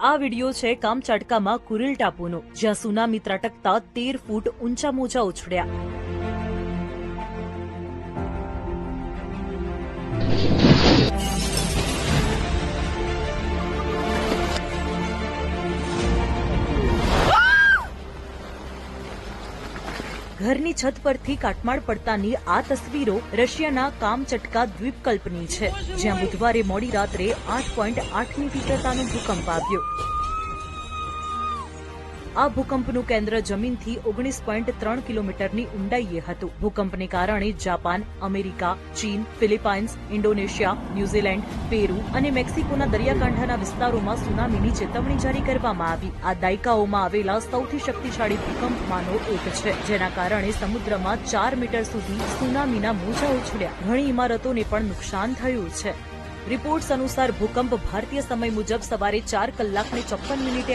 આ વિડિયો છે કામચાટકામાં કુરિલ ટાપુનો જ્યાં સુનામી ત્રાટકતા તેર ફૂટ ઊંચા મોજા ઉછળ્યા. ઘરની છત પરથી કાટમાળ પડતાની આ તસવીરો રશિયાના કામચટકા દ્વીપકલ્પની છે, જ્યાં બુધવારે મોડી રાત્રે આઠ પોઈન્ટ આઠની તીવ્રતાનો ભૂકંપ આવ્યો. આ ભૂકંપનું કેન્દ્ર જમીનથી ઓગણીસ પોઈન્ટ ત્રણ કિલોમીટરની ઊંડાઈએ હતું. ભૂકંપને કારણે જાપાન, અમેરિકા, ચીન, Philippines, Indonesia, New Zealand, Peru અને મેક્સિકોના દરિયાકાંઠાના વિસ્તારોમાં સુનામીની ચેતવણી જારી કરવામાં આવી. આ દાયકાઓમાં આવેલા સૌથી શક્તિશાળી ભૂકંપમાંનો એક છે, જેના કારણે સમુદ્રમાં ચાર મીટર સુધી સુનામીના મોજા ઉછળ્યા. ઘણી ઇમારતોને પણ નુકસાન થયું છે. રિપોર્ટ્સ અનુસાર, ભૂકંપ ભારતીય સમય મુજબ સવારે ચાર કલાકને ચોપ્પન મિનિટે